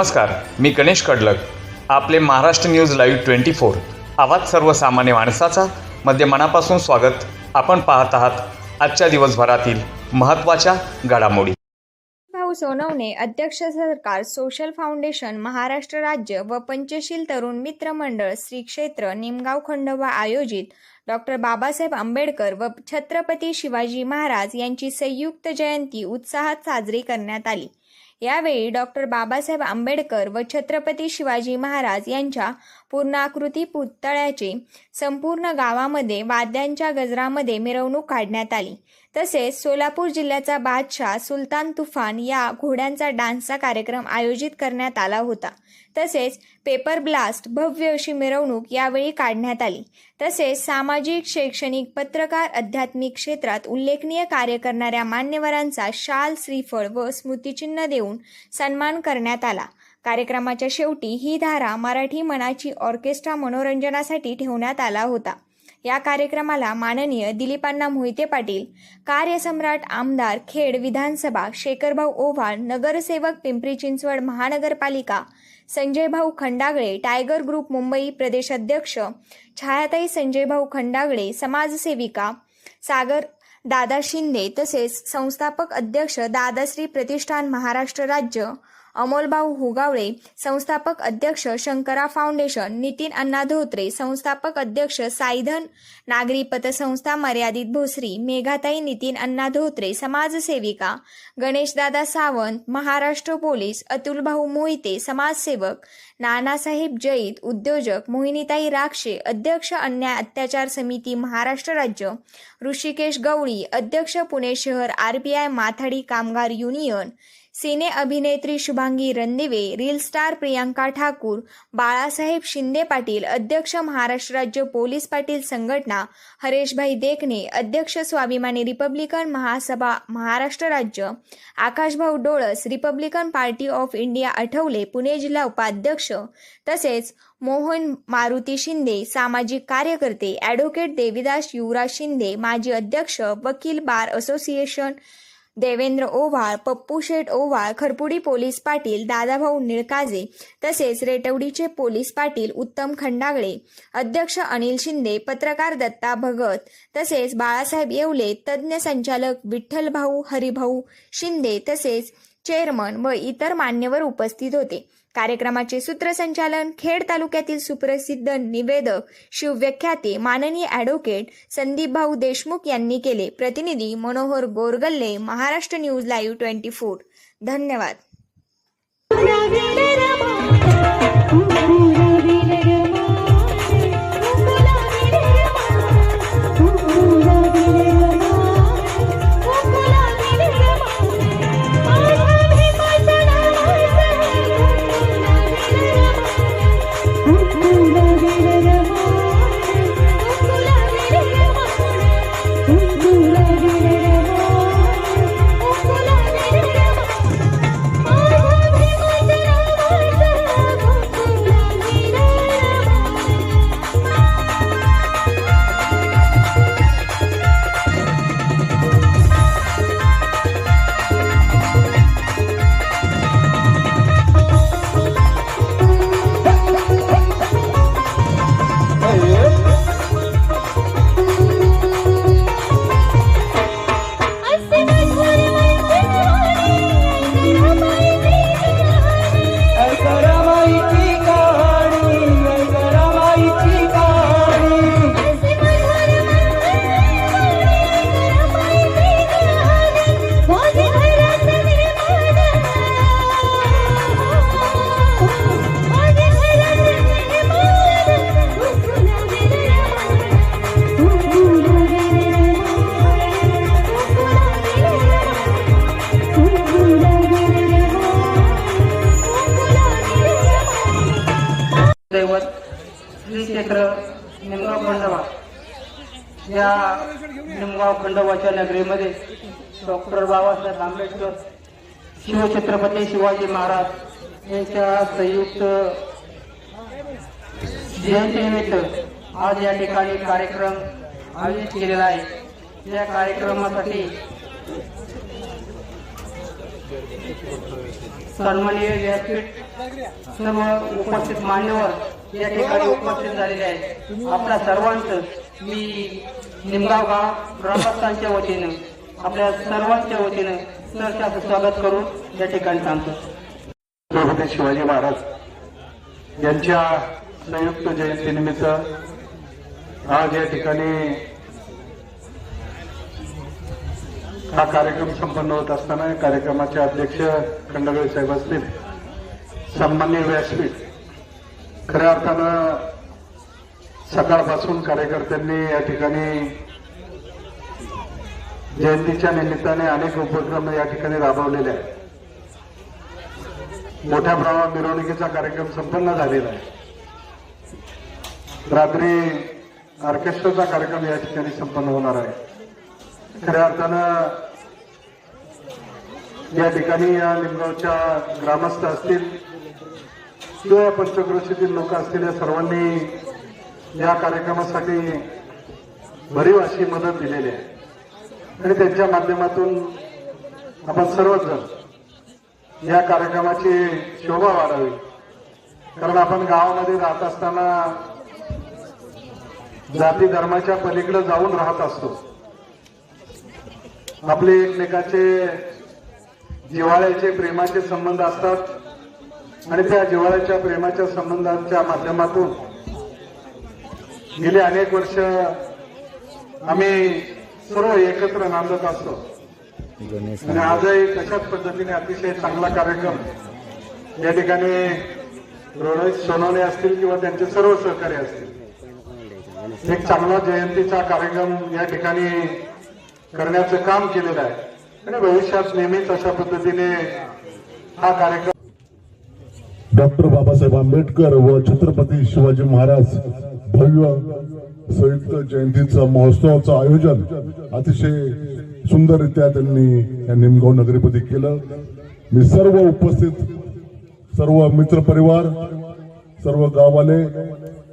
नमस्कार मी गणेश कडलक. आपले Maharashtra news live twenty four. आवाज सर्वसामान्य माणसाचा मध्ये मनापासून स्वागत. आपण पाहत आहात आजच्या दिवसभरातील महत्त्वाच्या घडामोडी. भाऊ सोनवणे अध्यक्ष सरकार सोशल फाउंडेशन महाराष्ट्र राज्य व पंचशील तरुण मित्र मंडळ श्री क्षेत्र निमगाव खंडोबा आयोजित डॉक्टर बाबासाहेब आंबेडकर व छत्रपती शिवाजी महाराज यांची संयुक्त जयंती उत्साहात साजरी करण्यात आली. यावेळी डॉक्टर बाबासाहेब आंबेडकर व छत्रपती शिवाजी महाराज यांच्या पूर्णाकृती पुतळ्याचे संपूर्ण गावामध्ये वाद्यांच्या गजरामध्ये मिरवणूक काढण्यात आली. तसेच सोलापूर जिल्ह्याचा बादशाह सुलतान तुफान या घोड्यांचा डान्सचा कार्यक्रम आयोजित करण्यात आला होता. तसेच पेपर ब्लास्ट भव्य अशी मिरवणूक यावेळी काढण्यात आली. तसेच सामाजिक शैक्षणिक पत्रकार आध्यात्मिक क्षेत्रात उल्लेखनीय कार्य करणाऱ्या मान्यवरांचा शाल श्रीफळ व स्मृतिचिन्ह देऊन सन्मान करण्यात आला. कार्यक्रमाच्या शेवटी ही धारा मराठी मनाची ऑर्केस्ट्रा मनोरंजनासाठी ठेवण्यात आला होता. या कार्यक्रमाला माननीय दिलीपांना मोहिते पाटील कार्यसम्राट आमदार खेड विधानसभा शेखरभाऊ ओव्हाळ नगरसेवक पिंपरी चिंचवड महानगरपालिका संजयभाऊ खंडागळे टायगर ग्रुप मुंबई प्रदेश अध्यक्ष छायाताई संजयभाऊ खंडागळे समाजसेविका सागर दादा शिंदे तसेच संस्थापक अध्यक्ष दादाश्री प्रतिष्ठान महाराष्ट्र राज्य अमोलभाऊ हुगावळे संस्थापक अध्यक्ष शंकरा फाउंडेशन नितीन अण्णा धोत्रे संस्थापक अध्यक्ष साईधन नागरी पतसंस्था मर्यादित भोसरी मेघाताई नितीन अण्णा धोत्रे समाजसेविका गणेशदादा सावंत महाराष्ट्र पोलीस अतुलभाऊ मोहिते समाजसेवक नानासाहेब जैत उद्योजक मोहिनीताई राक्षे अध्यक्ष अन्याय अत्याचार समिती महाराष्ट्र राज्य ऋषिकेश गवळी अध्यक्ष पुणे शहर आर बी आय माथाडी कामगार युनियन सिने अभिनेत्री शुभांगी रणदिवे रील स्टार प्रियांका ठाकूर बाळासाहेब शिंदे पाटील अध्यक्ष महाराष्ट्र राज्य पोलीस पाटील संघटना हरेशभाई देखणे अध्यक्ष स्वाभिमानी रिपब्लिकन महासभा महाराष्ट्र राज्य Akashbhau Dolas Republican party of India Athawale Pune जिल्हा उपाध्यक्ष तसेच मोहन मारुती शिंदे सामाजिक कार्यकर्ते ॲडव्होकेट देविदास युवराज शिंदे माजी अध्यक्ष वकील bar association Devendra Owhal Pappu Sheth Owhal Kharpudi police Patil Dadabhau Nilkaje तसेच रेटवडीचे पोलीस पाटील उत्तम खंडागळे अध्यक्ष अनिल शिंदे पत्रकार दत्ता भगत तसेच बाळासाहेब येवले तज्ज्ञ संचालक विठ्ठलभाऊ हरिभाऊ शिंदे तसेच चेअरमन व इतर मान्यवर उपस्थित होते. कार्यक्रमाचे सूत्रसंचालन खेड तालुक्यातील सुप्रसिद्ध निवेदक शिवव्याख्याते माननीय ॲडव्होकेट संदीपभाऊ देशमुख यांनी केले. प्रतिनिधी Manohar Goragalle Maharashtra news live twenty four. धन्यवाद. या निमगाव खंडोबाच्या नगरीमध्ये डॉक्टर बाबासाहेब आंबेडकर शिवछत्रपती शिवाजी महाराज यांच्या संयुक्त जयंतीनिमित्त आज या ठिकाणी कार्यक्रम आयोजित केलेला आहे. या कार्यक्रमासाठी सन्माननीय व्यासपीठ सर्व उपस्थित मान्यवर या ठिकाणी उपस्थित झालेले आहेत. आपल्या सर्वांचं मी निमगाव गाव ग्रामस्थांच्या वतीनं आपल्या सर्वांच्या वतीनं सहर्ष स्वागत करून या ठिकाणी सांगतो. छत्रपती शिवाजी महाराज यांच्या संयुक्त जयंतीनिमित्त आज या ठिकाणी हा कार्यक्रम संपन्न होत असताना या कार्यक्रमाचे अध्यक्ष खंडगळे साहेब असतील सन्मान्य व्यासपीठ. खऱ्या अर्थानं सकाळपासून कार्यकर्त्यांनी या ठिकाणी जयंतीच्या निमित्ताने अनेक उपक्रम या ठिकाणी राबवलेले आहेत. मोठ्या प्रमाणात मिरवणुकीचा कार्यक्रम संपन्न झालेला आहे. रात्री ऑर्केस्ट्राचा कार्यक्रम या ठिकाणी संपन्न होणार आहे. खऱ्या अर्थानं या ठिकाणी या निमगावच्या ग्रामस्थ असतील किंवा पंचक्रोशीतील लोक असतील या सर्वांनी या कार्यक्रमासाठी भरीव अशी मदत दिलेली आहे. आणि त्यांच्या माध्यमातून आपण सर्वजण या कार्यक्रमाची शोभा वाढावी. कारण आपण गावामध्ये राहत असताना जाती धर्माच्या पलीकडे जाऊन राहत असतो. आपले एकमेकाचे जिवाळ्याचे प्रेमाचे संबंध असतात. आणि त्या जिवाळ्याच्या प्रेमाच्या संबंधांच्या माध्यमातून गेली अनेक वर्ष आम्ही सर्व एकत्र नांदत असतो. आणि आजही तशाच पद्धतीने अतिशय चांगला कार्यक्रम या ठिकाणी रोहित सोनवणे असतील किंवा त्यांचे सर्व सहकारी असतील. एक चांगला जयंतीचा कार्यक्रम या ठिकाणी करण्याचं काम केलेलं आहे. आणि भविष्यात नेहमीच अशा पद्धतीने हा कार्यक्रम डॉक्टर बाबासाहेब आंबेडकर व छत्रपती शिवाजी महाराज भव्य संयुक्त जयंतीचं महोत्सवाचं आयोजन अतिशय सुंदररित्या त्यांनी या निमगाव नगरीमध्ये केलं. मी सर्व उपस्थित सर्व मित्रपरिवार सर्व गाववाले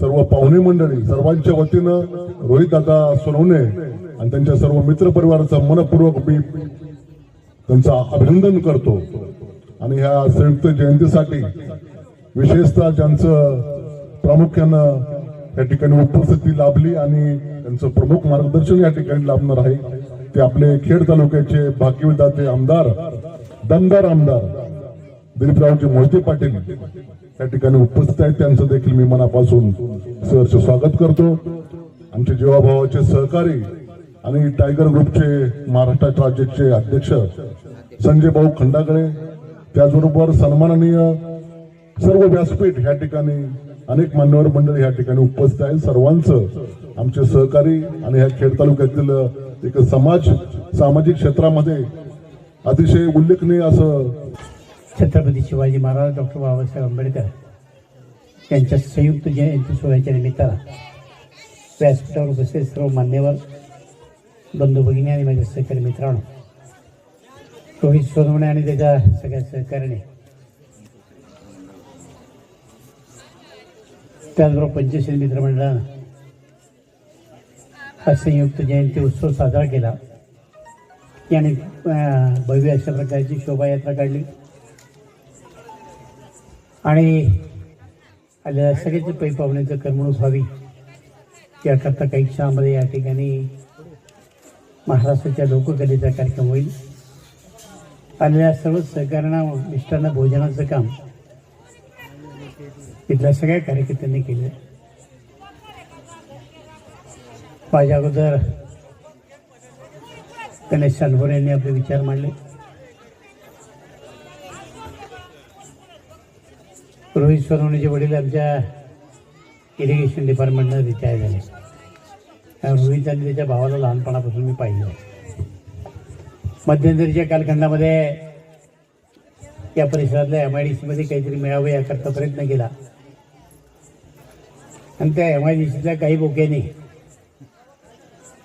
सर्व पाहुणे मंडळी सर्वांच्या वतीनं रोहित दादा सोनवणे आणि त्यांच्या सर्व मित्रपरिवाराचा मनपूर्वक मी त्यांचं अभिनंदन करतो. आणि ह्या संयुक्त जयंतीसाठी विशेषतः ज्यांचं प्रामुख्यानं या ठिकाणी उपस्थिती लाभली आणि त्यांचं प्रमुख मार्गदर्शन या ठिकाणी लाभणार आहे. ते आपले खेड तालुक्याचे भाग्यविधाते आमदार दमदार आमदार दिलीपरावजी मोहिते पाटील या ठिकाणी उपस्थित आहेत. त्यांचं देखील मी मनापासून सहर्ष स्वागत करतो. आमचे जीवाभावाचे सहकारी आणि टायगर ग्रुपचे महाराष्ट्र राज्याचे अध्यक्ष संजय भाऊ खंडाकडे त्याचबरोबर सन्माननीय सर्व व्यासपीठ या ठिकाणी अनेक मान्यवर मंडळी या ठिकाणी उपस्थित आहे सर्वांचं आमचे सहकारी आणि ह्या खेड तालुक्यातील एक समाज सामाजिक क्षेत्रामध्ये अतिशय उल्लेखनीय असं छत्रपती शिवाजी महाराज डॉक्टर बाबासाहेब आंबेडकर यांच्या संयुक्त जयंती सोहळ्याच्या निमित्तानं व्यासपीठावर उपस्थित सर्व मान्यवर बंधू भगिनी आणि माझ्या सहकारी मित्रांनो रोहित सोनवणे आणि त्याच्या सगळ्या सहकार्याने त्याचबरोबर पंचशील मित्रमंडळानं हा संयुक्त जयंती उत्सव साजरा केला. याने भव्य अशा प्रकारची शोभायात्रा काढली. आणि आलेल्या सगळ्याचे पै पाहुण्याचं करमणूक व्हावी याकरता काही क्षणामध्ये या ठिकाणी महाराष्ट्राच्या लोककलेचा कार्यक्रम होईल. आलेल्या सर्व सहकारणा मिष्टांना भोजनाचं काम इथल्या सगळ्या कार्यकर्त्यांनी केले. माझ्या अगोदर गणेश सानभोर यांनी आपले विचार मांडले. रोहित सोनवणेचे वडील आमच्या इरिगेशन डिपार्टमेंटनं रिटायर झाले. रोहित आणि त्याच्या भावाला लहानपणापासून मी पाहिलं मध्यंतरीच्या कालखंडामध्ये या परिसरातल्या एम आय डी सीमध्ये काहीतरी मिळावं याकरता प्रयत्न केला. आणि त्या एम आय डी सीतल्या काही बोक्याने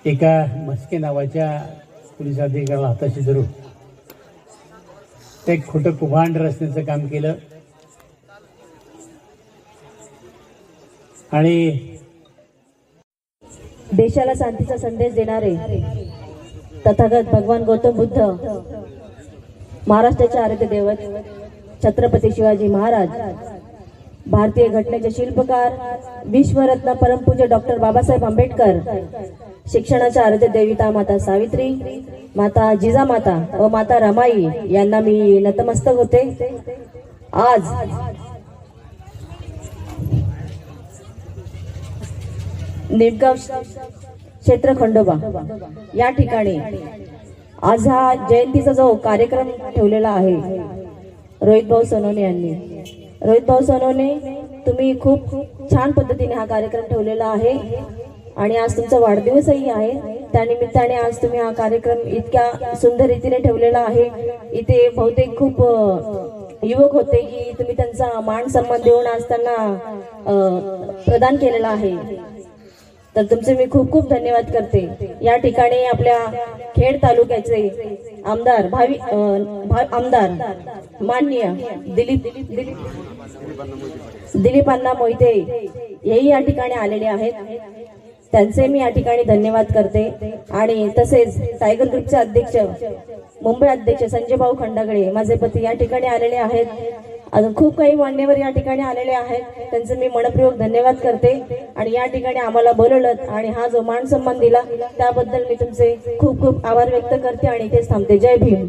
एका मस्के नावाच्या पोलीस अधिकाऱ्याला हाताशी धरून ते खोटं कुभांड रचण्याचं काम केलं. आणि देशाला शांतीचा संदेश देणारे तथागत भगवान गौतम बुद्ध महाराष्ट्राचे आरोग्य दैवत छत्रपती शिवाजी महाराज भारतीय घटनेचे शिल्पकार विश्वरत्न परमपूज्य डॉक्टर बाबासाहेब आंबेडकर शिक्षणाच्या आराध्य देविता माता सावित्री माता जिजामाता व माता रमाई यांना मी नतमस्तक होते. आज निमगाव क्षेत्र खंडोबा या ठिकाणी आज हा जयंतीचा जो कार्यक्रम ठेवलेला आहे रोहित भाऊ सोनवणे यांनी रोहित भाऊ सोनवणे तुम्ही खूप छान पद्धतीने हा कार्यक्रम ठेवलेला आहे आणि आज तुमचा वाढदिवसही आहे. त्यानिमित्ताने आज तुम्ही हा कार्यक्रम इतक्या सुंदर रीतीने ठेवलेला आहे. इथे बहुतेक खूप युवक होते की तुम्ही त्यांचा मान सन्मान देऊन आज त्यांना प्रदान केलेला आहे. तर तुमचे मी खूप खूप धन्यवाद करते. या ठिकाणी आपल्या खेड तालुक्याचे आमदार भावी आमदार माननीय दिलीप दिलीप दिलीप दिलीपांना मोहिते हेही या ठिकाणी आलेले आहेत. त्यांचे मी या ठिकाणी धन्यवाद करते. आणि तसेच टायगर ग्रुपचे अध्यक्ष मुंबई अध्यक्ष संजय भाऊ खंडागळे माझे पती या ठिकाणी आलेले आहेत. अजून खूप काही मान्यवर या ठिकाणी आलेले आहेत. त्यांचे मी मनपूर्वक धन्यवाद करते. आणि या ठिकाणी आम्हाला बोलवलं आणि हा जो मान सन्मान दिला त्याबद्दल मी तुमचे खूप खूप आभार व्यक्त करते आणि इथेच थांबते. जय भीम.